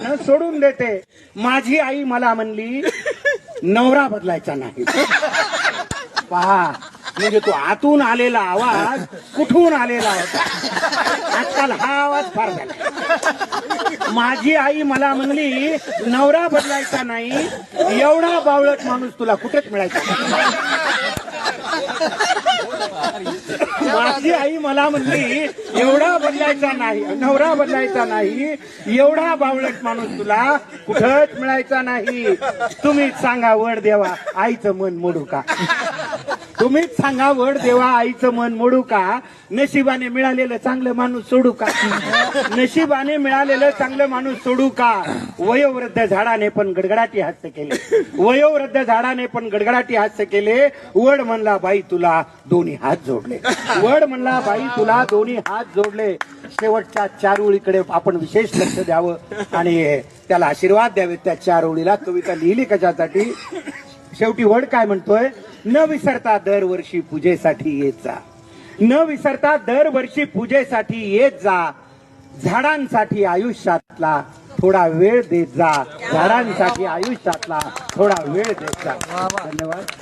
सोडून देते. माझी आई मला म्हणली नवरा बदलायचा नाही. पहा म्हणजे तो आतून आलेला आवाज कुठून आलेला होता? आजकाल हा आवाज फार झाला. माझी आई मला म्हणली नवरा बदलायचा नाही एवढा बावळट माणूस तुला कुठेच मिळायचा माझी आई मला म्हणली एवढा बदलायचा नाही नवरा बदलायचा नाही एवढा बावळट माणूस तुला कुठंच मिळायचा नाही. तुम्हीच सांगा वड देवा आईचं मन मोडू का? तुम्हीच सांगा वड देवा आईचं मन मोडू का? नशिबाने मिळालेलं चांगलं माणूस सोडू का? नशिबाने मिळालेलं चांगलं माणूस सोडू का? वयोवृद्ध झाडाने पण गडगडाटी हास्य केले. वयोवृद्ध झाडाने पण गडगडाटी हास्य केले. वड म्हणला बाई तुला दोन्ही हात जोडले. वड म्हणला बाई तुला दोन्ही हात जोडले. शेवटच्या चार ओळीकडे आपण विशेष लक्ष द्यावं आणि त्याला आशीर्वाद द्यावेत त्या चार ओळीला. कविता लिहिली कशासाठी? शेवटी वड काय म्हणतोय? न विसरता दरवर्षी पूजेसाठी येत जा. न विसरता दरवर्षी पूजेसाठी येत जा. झाडांसाठी आयुष्यातला थोडा वेळ देत जा. झाडांसाठी आयुष्यातला थोडा वेळ देत जा. धन्यवाद.